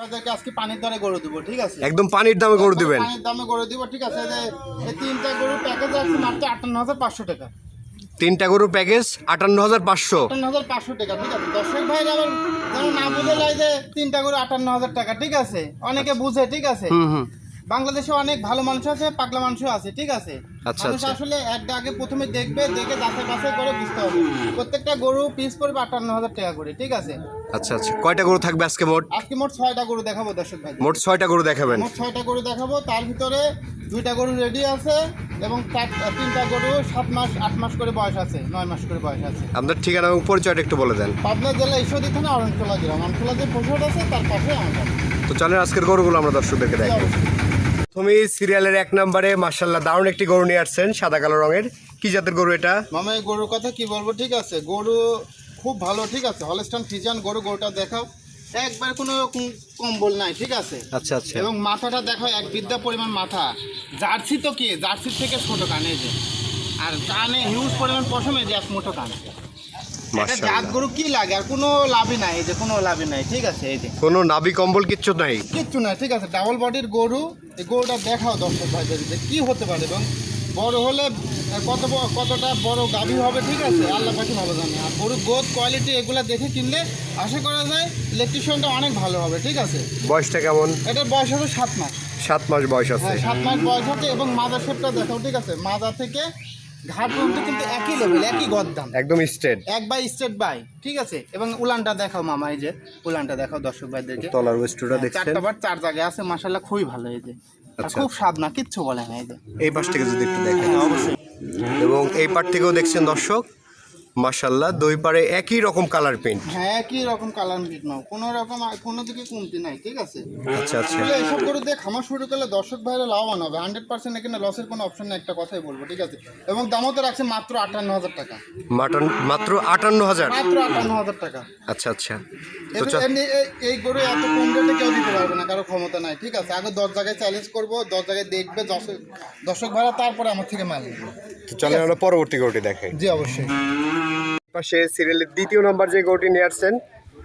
আজকে পানির দরে গরু দিব ঠিক আছে? একদম পানির দামে গরু দিবেন। পানির দামে গরু দিব ঠিক আছে? যে এই তিনটা গরু প্যাকেজ আছে মাত্র আটান্ন হাজার পাঁচশো টাকা। তিনটা গরুর প্যাকেজ আটান্ন হাজার পাঁচশো। আটান্ন হাজার পাঁচশো টাকা ঠিক আছে? দর্শক ভাই আবার যেন না বুঝে যায় যে তিনটা গরু আটান্ন হাজার টাকা ঠিক আছে? অনেকে বুঝে ঠিক আছে? হুম হুম। বাংলাদেশে অনেক ভালো মানুষ আছে পাগলা মানুষও আছে ঠিক আছে? আচ্ছা, মানুষ আচ্ছা। আসলে একটা আগে প্রথমে দেখবে দেখে যাচাই বাছাই করে বুঝতে হবে। প্রত্যেকটা গরু পিস পড়বে আটান্ন হাজার টাকা করে ঠিক আছে? আচ্ছা আচ্ছা। কয়টা গরু থাকবে আজকে মোট? আজকে মোট ছয়টা গরু দেখাবো দর্শক ভাই। মোট ছয়টা গরু দেখাবেন। মোট ছয়টা গরু দেখাবো তার ভিতরে দুইটা গরু রেডি আছে এবং তিনটা গরু সাত মাস আট মাস করে বয়স আছে নয় মাস করে বয়স আছে। আপনার ঠিকানা এবং পরিচয়টা একটু বলে দেন। পাবনা জেলা ঈশ্বরদী থানা অরণখোলা গ্রাম। অরণখোলা যে পশুহাট আছে তার পাশে আমার বাড়ি। তো চলেন আজকের গরুগুলো আমরা দর্শকদেরকে জি, তুমি সিরিয়ালের এক নম্বরে মার্শাল্লাহ দারুণ একটি গরু নিয়ে আসছেন সাদা কালো রঙের। কি জাতের গরু এটা? মামা এই গরুর কথা কি বলব? ঠিক আছে গরু খুব ভালো ঠিক আছে। হলস্টান ফিজান গরু গরুটা দেখাও। একবার কোনো কম- কম্বল নাই ঠিক আছে? আচ্ছা আচ্ছা। এবং মাথাটা দেখো এক বিদ্যা পরিমাণ মাথা। জার্সি তো কি? জার্সির থেকে ছোট কানে যে। আর কানে হিউজ পরিমাণ পশমে যে এক মুঠো কান। জাত গরু কি লাগে? আর কোনো লাভই নাই এই যে কোনো লাভই নাই ঠিক আছে? এই যে। কোনো নাভি কম্বল কিচ্ছু নাই? কিচ্ছু না ঠিক আছে? ডাবল বডির গরু এই গরুটা দেখাও দর্শক ভাইদের যে কি হতে পারে এবং বড় হলে কত কতটা বড় গাভী হবে ঠিক আছে? আল্লাহ পাখি ভালো জানে। আর গরুর গোদ কোয়ালিটি এগুলো দেখে কিনলে আশা করা যায় ইলেকট্রিশিয়ানটা অনেক ভালো হবে ঠিক আছে? বয়সটা কেমন? এটার বয়স হবে সাত মাস। সাত মাস বয়স আছে। হ্যাঁ সাত মাস বয়স হবে এবং মাজা শেপটা দেখাও ঠিক আছে? মাজা থেকে ঘাট পর্যন্ত কিন্তু একই লেভেল একই গদ্দাম। একদম স্ট্রেট এক বাই স্ট্রেট বাই ঠিক আছে? এবং উলানটা দেখাও মামা এই যে উলানটা দেখাও দর্শক ভাইদেরকে। তলার ওয়েস্টটা দেখছেন? চারটা বার চার জায়গায় আছে মাশাআল্লাহ খুবই ভালো এই যে। আচ্ছা। খুব স্বাদ না কিচ্ছু বলে না এই যে। এই পাশ থেকে যদি একটু দেখেন। হ্যাঁ অবশ্যই। এবং এই পার থেকেও দেখছেন দর্শক মার্শাল্লাহ দুই পারে একই রকম কালার পেন্ট হ্যাঁ একই রকম কালার মিট নাও। কোনো রকম কোনো দিকে কমতি নাই ঠিক আছে? আচ্ছা আচ্ছা। এইসব গরু দিয়ে খামার শুরু করলে দর্শক ভাইরা লাভবান হবে। হান্ড্রেড পার্সেন্ট এখানে লসের কোনো অপশন নেই একটা কথাই বলব ঠিক আছে? এবং দামও তো রাখছে মাত্র আটান্ন হাজার টাকা। মাটন মাত্র আটান্ন হাজার? মাত্র আটান্ন হাজার টাকা। আচ্ছা আচ্ছা। এই- এই গরু এত কম রেটে কেউ দিতে পারবে না কারও ক্ষমতা নাই ঠিক আছে? আগে দশ জায়গায় চ্যালেঞ্জ করব দশ জায়গায় দেখবে দর্শক ভাড়া তারপরে আমার থেকে মাল নেবে। তো চলেন আমরা পরবর্তী গরুটি দেখাই। জি অবশ্যই। পাশে সিরিয়ালের দ্বিতীয় নাম্বার যে গরুটি নিয়ে আসছেন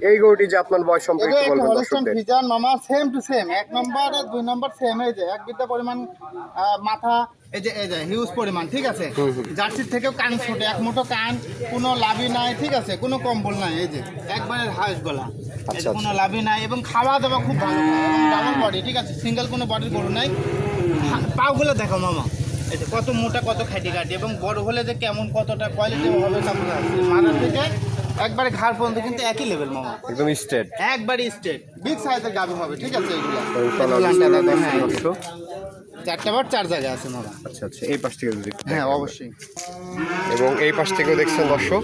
এই গরুটি যে আপনার বয়স সম্পর্কে বলবেন দর্শকদের। মামা সেম টু সেম এক নম্বর আর দুই নম্বর সেম এই যে এক বিদ্যা পরিমাণ মাথা এই যে এই যে হিউজ পরিমাণ ঠিক আছে? জার্সির থেকেও কান ছোট এক মুঠো কান কোনো লাভই নাই ঠিক আছে? কোনো কম্বল নাই এই যে একবারে হাঁস গলা। যে আচ্ছা, কোনো লাভই নাই এবং খাওয়া দাওয়া খুব ভালো ডাবল বডি ঠিক আছে? সিঙ্গেল কোনো বডির গরু নাই। পাগুলো দেখো মামা। কত মোটা কত খাটি খাটি এবং বড় হলে যে কেমন কতটা কোয়ালিটি হবে যাচ্ছে। থেকে একবারে ঘাড় পর্যন্ত কিন্তু একই লেভেল মামা। একদম স্ট্রেট একবারে স্টেট বিগ সাইজের গাবি হবে ঠিক আছে এগুলো চারটা বার চার জায়গায় আছে মামা। আচ্ছা আচ্ছা এই পাশ থেকে হ্যাঁ অবশ্যই। এবং এই পাশ থেকেও দেখছেন দর্শক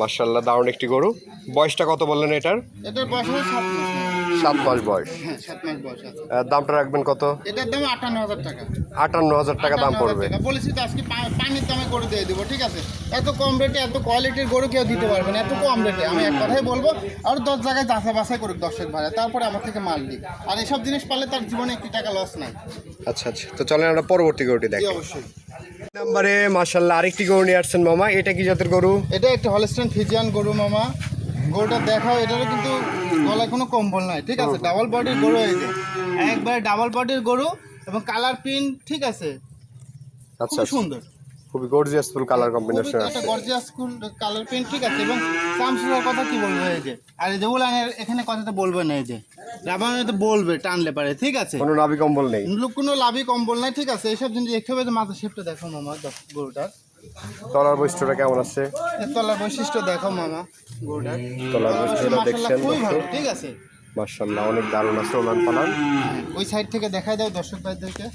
মার্শাল্লাহ দারুণ একটি গরু। বয়সটা কত বললেন এটার? এটার বয়স সাত মাস। সাত মাস বয়স। হ্যাঁ সাত মাস বয়স আছে। আহ, দামটা রাখবেন কত? এটার দাম আটান্ন হাজার টাকা। আটান্ন হাজার টাকা দাম 58,000 পড়বে। টাকা। বলেছি তো আজকে পা- পানির দামে গরু দিয়ে দেবো ঠিক আছে? এত কম রেটে এত কোয়ালিটির গরু কেউ দিতে পারবে না এত কম রেটে আমি এক কথাই বলব আর দশ জায়গায় যাচাই বাছাই করুক দর্শক ভাড়া তারপরে আমার থেকে মাল দিক আর এসব জিনিস পারলে তার জীবনে একটি টাকা লস নাই। আচ্ছা আচ্ছা। তো চলেন আমরা পরবর্তী গরুটি জি দেখি। অবশ্যই। নাম্বারে মার্শাল্লাহ আরেকটি গরু নিয়ে আসছেন মামা। এটা কি জাতের গরু? এটা একটা হলস্টেন ফিজিয়ান গরু মামা। গরুটা দেখাও এটারও কিন্তু গলায় কোনো কম্বল নাই ঠিক আছে? ডাবল বডির গরু এই যে। একবারে ডাবল বডির গরু এবং কালার প্রিন্ট ঠিক আছে? আচ্ছা আচ্ছা। সুন্দর। খুবই গর্জিয়াস ফুল কালার কম্বিনেশন খুবই একটা আছে। গর্জিয়াস স্কুল কালার প্রিন্ট ঠিক আছে? এবং সামসুংয়ের কথা কি বলব এই যে? আর এই যে উলানের এখানে কথাটা বলবে না এই যে। রাবানে তো বলবে টানলে পারে ঠিক আছে? কোনো নাভি কম্বল নেই। লোক কোনো লাভি কম্বল নাই ঠিক আছে? এইসব জিনিস দেখতে হবে যে মাথা শেপটা দেখো মামা গরুটার। তলার বৈশিষ্ট্যটা কেমন আছে? তলার বৈশিষ্ট্য দেখো মামা। গরুটার তলার বৈশিষ্ট্যটা দেখছেন ঠিক আছে? মার্শাল্লাহ অনেক দারুণ আছে ওলান পালান। হ্যাঁ, ওই সাইড থেকে দেখাই দাও দর্শক ভাইদেরকে।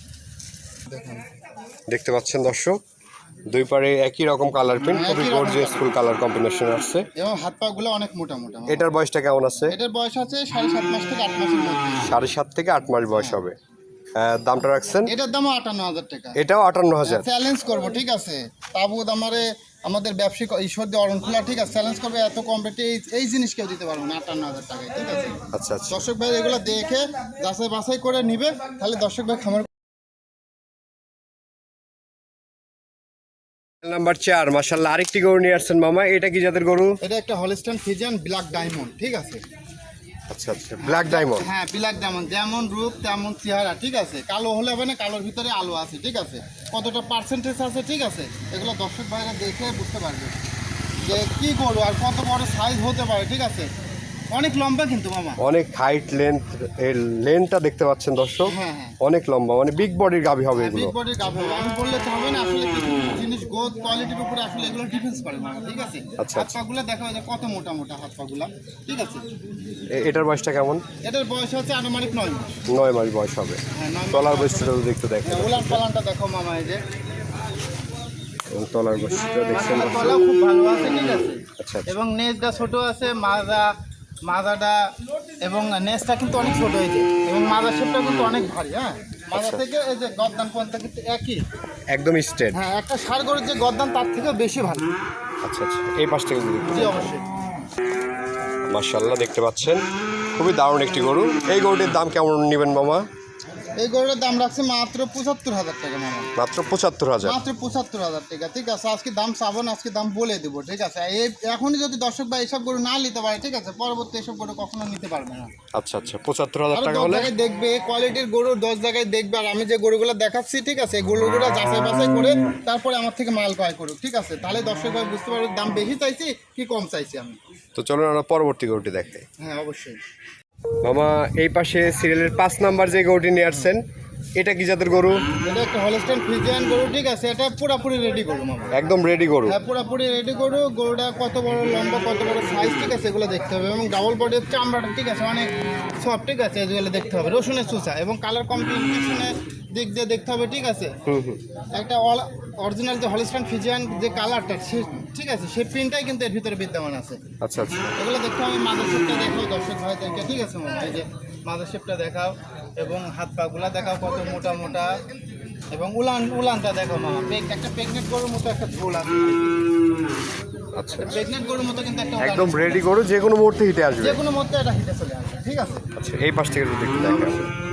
দেখেন। দেখতে পাচ্ছেন দর্শক দুই পারে একই রকম কালার প্রিন্ট হ্যাঁ, খুবই গর্জিয়াস ফুল কালার কম্বিনেশন আসছে। এবং হাত পা গুলো অনেক মোটা মোটা এটার বয়সটা কেমন আছে? এটার বয়স আছে সাড়ে সাত মাস থেকে আট মাসের মধ্যে। সাড়ে সাত থেকে আট মাস বয়স হবে। আহ, দামটা রাখছেন? এটার দামও আটান্ন হাজার টাকা। এটাও আটান্ন হাজার। চ্যালেঞ্জ করব ঠিক আছে? তাবুদ আমারে আমাদের ব্যবসায়িক ঈশ্বর দিয়ে ঠিক আছে? চ্যালেঞ্জ করবে এত কম রেটে এই জিনিস কেউ দিতে পারব না আটান্ন হাজার টাকায় ঠিক আছে? আচ্ছা আচ্ছা। দর্শক ভাই এগুলো দেখে যাচাই বাছাই করে নিবে তাহলে দর্শক ভাই খামার নাম্বার চার মার্শাল্লাহ আরেকটি গরু নিয়ে আসছেন মামা এটা কি জাতের গরু? এটা একটা হলিস্টান ফিজিয়ান ব্ল্যাক ডায়মন্ড ঠিক আছে? আচ্ছা আচ্ছা। ব্ল্যাক ডায়মন্ড হ্যাঁ ব্ল্যাক ডায়মন্ড যেমন রূপ, তেমন চেহারা, ঠিক আছে? কালো হলে হবে না, কালোর ভিতরে আলো আছে, ঠিক আছে? কতটা পার্সেন্টেজ আছে, ঠিক আছে? এগুলো দর্শক ভাইরা দেখে বুঝতে পারবে যে কি করব আর কত বড় সাইজ হতে পারে, ঠিক আছে? অনেক লম্বা কিন্তু মামা। অনেক হাইট লেন্থ এর লেন্থটা দেখতে পাচ্ছেন দর্শক। হ্যাঁ, হ্যাঁ। অনেক লম্বা মানে বিগ বডির গাভি হবে এগুলো। বিগ বডির গাভ হবে। আমি বললে তো হবে না আসলে কিছু জিনিস গোদ কোয়ালিটির উপরে আসলে এগুলো ডিফেন্স করে মামা ঠিক আছে? আচ্ছা, হাত আচ্ছা। পাগুলো দেখা যায় কত মোটা মোটা হাত পাগুলা ঠিক আছে? এটার বয়সটা কেমন? এটার বয়স হচ্ছে আনুমানিক নয় মাস। নয় মাস বয়স হবে। হ্যাঁ তলার বয়স বয়সটা যদি একটু দেখেন। পালানটা দেখো মামা এই যে। এবং তলার বয়সটা দেখছেন দর্শক। খুব ভালো আছে ঠিক আছে? আচ্ছা আচ্ছা। এবং নেজটা ছোট আছে মাজা মাজাটা এবং নেসটা কিন্তু অনেক ছোট হয়েছে এবং মাজা শেপটা কিন্তু অনেক ভারী হ্যাঁ? মাজা আচ্ছা। থেকে এই যে গদ্দান পর্যন্ত কিন্তু একই। একদম স্ট্রেট হ্যাঁ একটা সার গরুর যে গদ্দান তার থেকেও বেশি ভালো আচ্ছা আচ্ছা এই পাশ থেকে জি অবশ্যই। মার্শাল্লাহ দেখতে পাচ্ছেন। খুবই দারুণ একটি গরু। এই গরুটির দাম কেমন নেবেন মামা? এই গরুটার দাম রাখছে মাত্র পঁচাত্তর হাজার টাকা মামা। মাত্র পঁচাত্তর হাজার? মাত্র পঁচাত্তর হাজার টাকা ঠিক আছে? আজকে দাম চাবো না আজকে দাম বলে দেবো ঠিক আছে? এই এখনই যদি দর্শক ভাই এসব গরু না নিতে পারে ঠিক আছে? পরবর্তী এসব গরু কখনো নিতে পারবে না। আচ্ছা আচ্ছা পঁচাত্তর হাজার টাকা হলে? দেখবে কোয়ালিটির গরু দশ জায়গায় দেখবে আর আমি যে গরুগুলো দেখাচ্ছি ঠিক আছে এই গরুগুলো যাচাই বাছাই করে তারপরে আমার থেকে মাল ক্রয় করুক ঠিক আছে? তাহলে দর্শক ভাই বুঝতে পারবে দাম বেশি চাইছি কি কম চাইছি আমি। তো চলুন আমরা পরবর্তী গরুটি দেখতে। হ্যাঁ অবশ্যই। মামা এই পাশে সিরিয়ালের পাঁচ নাম্বার যে গরুটি নিয়ে আসছেন এটা কি জাতের গরু? এটা একটা হলস্টাইন ফ্রিজিয়ান গরু ঠিক আছে? এটা পুরাপুরি রেডি গরু মামা। একদম রেডি গরু। হ্যাঁ পুরাপুরি রেডি গরু। গরুটা কত বড় লম্বা কত বড় সাইজ ঠিক আছে? এগুলো দেখতে হবে। এবং ডাবল বডির চামড়াটা ঠিক আছে? অনেক সব ঠিক আছে? এগুলো দেখতে হবে। রসুনের চুষা এবং কালার কম্বিনেশনের দিক দিয়ে দেখতে হবে ঠিক আছে? একটা অরিজিনাল যে হলিস্টান ফিজিয়ান যে কালারটা সে ঠিক আছে সেই প্রিন্টটাই কিন্তু এর ভিতরে বিদ্যমান আছে। আচ্ছা আচ্ছা। এগুলো দেখতে আমি মাদার শেপটা দেখাও দর্শক ভাইদেরকে ঠিক আছে মামা এই যে মাদার শেপটা দেখাও এবং হাত পাগুলা দেখাও কত মোটা মোটা। এবং উলান উলানটা দেখো মামা। পেক- একটা প্রেগনেন্ট গরুর মতো একটা ঝোল আছে। আচ্ছা প্রেগনেন্ট গরুর মতো কিন্তু একটা একদম রেডি গরু যে কোনো মুহূর্তে হিটে আসবে। যে কোনো মধ্যে এটা হিটে চলে আসবে ঠিক আছে? আচ্ছা এই পাশ থেকে যদি একটু দেখা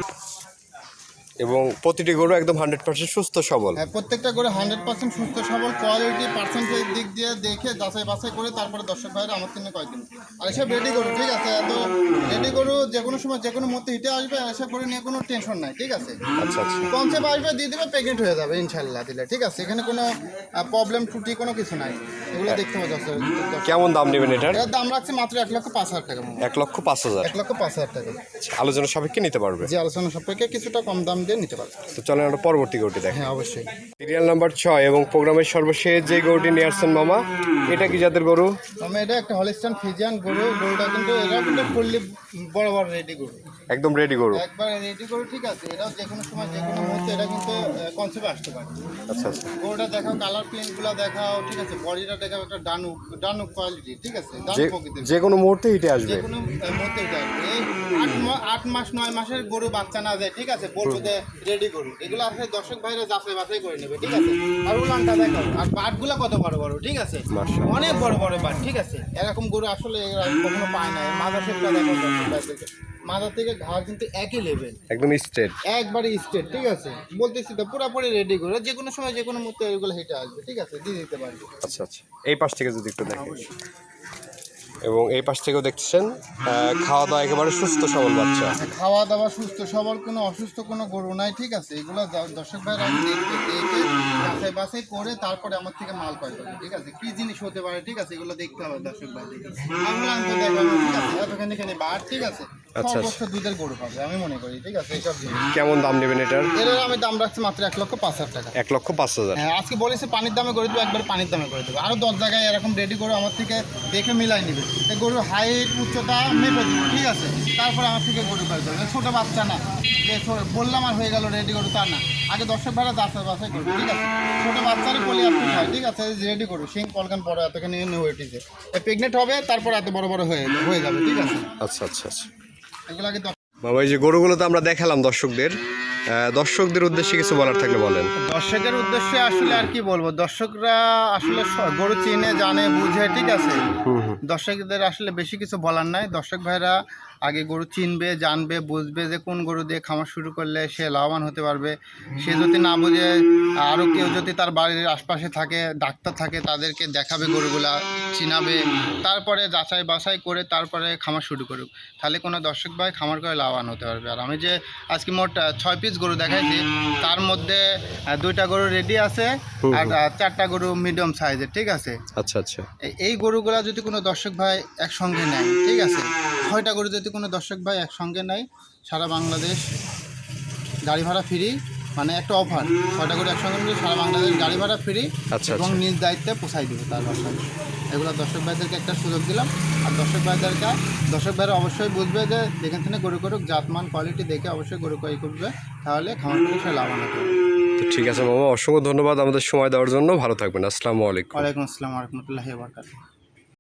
এবং প্রতিটি গরু একদম হান্ড্রেড পার্সেন্ট সুস্থ সবল। হ্যাঁ প্রত্যেকটা গরু হান্ড্রেড পার্সেন্ট সুস্থ সবল কোয়ালিটি পার্সেন্টের দিক দিয়ে দেখে যাচাই বাছাই করে তারপরে দর্শক ভাইরা আমার কিনে কয়েকদিন আর এসব রেডি গরু ঠিক আছে? এত রেডি গরু যে কোনো সময় যে কোনো মধ্যে হিটে আসবে আর এসব গরু নিয়ে কোনো টেনশন নাই ঠিক আছে? আচ্ছা আচ্ছা। কনসেপ্ট আসবে দিয়ে দেবে প্রেগনেন্ট হয়ে যাবে ইনশাল্লাহ দিলে ঠিক আছে? এখানে কোনো প্রবলেম ত্রুটি কোনো কিছু নাই। এগুলো দেখতে হবে দর্শক। কেমন দাম নেবেন এটার? এর দাম রাখছে মাত্র এক লক্ষ পাঁচ হাজার টাকা এক লক্ষ পাঁচ হাজার। এক লক্ষ পাঁচ হাজার টাকা। আচ্ছা, আলোচনা সাপেক্ষে নিতে পারবে। যে আলোচনা সম্পর্কে কিছুটা কম দাম দিয়ে নিতে পারবে তো চলেন আমরা পরবর্তী গরুটি দেখেন হ্যাঁ অবশ্যই। সিরিয়াল নাম্বার ছয় এবং প্রোগ্রামের সর্বশেষ যে গরুটি নিয়ে আসছেন মামা এটা কি যাদের গরু? আমি এটা একটা হলিস্টান ফিজিয়ান গরু। গরুটা কিন্তু এটা কিন্তু ফুললি বড় বড় রেডি গরু। একদম রেডি গরু। একবার রেডি গরু ঠিক আছে। এটাও যে কোনো সময় যে কোনো মুহূর্তে এটা কিন্তু কনসেপ্ট আসতে পারে। আচ্ছা আচ্ছা। গরুটা দেখাও কালার প্রিন্টগুলো দেখাও ঠিক আছে। বডিটা দেখাও একটা ডানুক ডানুক কোয়ালিটি ঠিক আছে। যে প্রকৃতির। যে কোনো মুহূর্তে হিটে আসবে। যে কোনো মধ্যে এটা আসবে। আট মাস নয় মাসের গরু বাচ্চা না যায় ঠিক আছে? বলব যে রেডি গরু। এগুলো আসলে দর্শক ভাইরা যাচাই বাছাই করে নেবে ঠিক আছে? আর উলানটা দেখো আর বাটগুলো কত বড় বড় ঠিক আছে? অনেক বড় বড় বাট ঠিক আছে? এরকম গরু আসলে কখনো পায় না। মাদা শেপটা দেখো দর্শক ভাইদেরকে। থেকে ঘাড় কিন্তু একই লেভেল একদম স্ট্রেট একবারে স্টেট ঠিক আছে? বলতেছি তো পুরোপুরি রেডি করে যে কোনো সময় যে কোনো মুহূর্তে এগুলো হেঁটে আসবে ঠিক আছে? দিয়ে দিতে পারবে। আচ্ছা আচ্ছা। এই পাশ থেকে যদি একটু দেখেন। এবং এই পাশ থেকেও দেখছেন খাওয়া দাওয়া একেবারে সুস্থ সবল বাচ্চা। খাওয়া দাওয়া সুস্থ সবার কোনো অসুস্থ কোনো গরু নাই ঠিক আছে? এগুলো দর্শক ভাইরা আমি বাছাই বাছাই করে তারপরে আমার থেকে মাল ক্রয় করবে ঠিক আছে? কি জিনিস হতে পারে ঠিক আছে? এগুলো দেখতে হবে দর্শক ভাই আমরা আনতে দেখাবো ঠিক আছে? এতখানি খানি বার ঠিক আছে? আচ্ছা। সর্বোচ্চ দুধের গরু পাবে আমি মনে করি ঠিক আছে? এইসব কেমন দাম নেবেন এটার? এর আমি দাম রাখছি মাত্র এক লক্ষ পাঁচ হাজার টাকা। এক লক্ষ পাঁচ হাজার। হ্যাঁ আজকে বলেছে পানির দামে করে দেবো একবার পানির দামে করে দেবো আরও দশ জায়গায় এরকম রেডি করে আমার থেকে দেখে মিলাই নিবে। গরুর হাইট উচ্চতা মেপে দিব ঠিক আছে? তারপরে আমার থেকে গরু করে দেবে ছোটো বাচ্চা না। বললাম আর হয়ে গেল রেডি গরু তা না। আগে দর্শক ভাড়া করবে ঠিক আছে? ছোটো বাচ্চারই আপনি হয় ঠিক আছে? রেডি করো সিং কলকান বড় এতখানি হয়েছে প্রেগনেন্ট হবে তারপর এত বড় বড় হয়ে হয়ে যাবে ঠিক আছে? আচ্ছা আচ্ছা আচ্ছা। বাবা এই যে গরুগুলো তো আমরা দেখালাম দর্শকদের। দর্শকদের উদ্দেশ্যে কিছু বলার থাকলে বলেন। দর্শকের উদ্দেশ্যে আসলে আর কি বলব? দর্শকরা আসলে গরু চিনে জানে বুঝে ঠিক আছে? দর্শকদের আসলে বেশি কিছু বলার নাই। দর্শক ভাইরা আগে গরু চিনবে জানবে বুঝবে যে কোন গরু দিয়ে খামার শুরু করলে সে লাভবান হতে পারবে। সে যদি না বুঝে আরও কেউ যদি তার বাড়ির আশপাশে থাকে ডাক্তার থাকে তাদেরকে দেখাবে গরুগুলা চিনাবে তারপরে যাচাই বাছাই করে তারপরে খামার শুরু করুক। তাহলে কোনো দর্শক ভাই খামার করে লাভবান হতে পারবে। আর আমি যে আজকে মোট ছয় পিস গরু দেখাইছি। তার মধ্যে দুইটা গরু রেডি আছে আর চারটা গরু মিডিয়াম সাইজের ঠিক আছে? আচ্ছা আচ্ছা। এই গরুগুলা যদি কোনো দর্শক ভাই একসঙ্গে নেয় ঠিক আছে? ছয়টা গরু যদি কোনো দর্শক ভাই একসঙ্গে নেয় সারা বাংলাদেশ গাড়ি ভাড়া ফ্রি মানে একটা অফার ছয়টা করে একসঙ্গে নিলে সারা বাংলাদেশ গাড়ি ভাড়া ফ্রি আচ্ছা, এবং আচ্ছা। নিজ দায়িত্বে পোষাই দেবে তার বাসায় এগুলো দর্শক ভাইদেরকে একটা সুযোগ দিলাম। আর দর্শক ভাইদেরকে দর্শক ভাইরা অবশ্যই বুঝবে যে যেখান থেকে গরু করুক জাতমান কোয়ালিটি দেখে অবশ্যই গরু ক্রয় করবে। তাহলে করে সে লাভবান হবে। তো ঠিক আছে মামা অসংখ্য ধন্যবাদ আমাদের সময় দেওয়ার জন্য। ভালো থাকবেন। আসসালামু আলাইকুম। ওয়ালাইকুম আসসালাম রহমতুল্লাহি বারকাত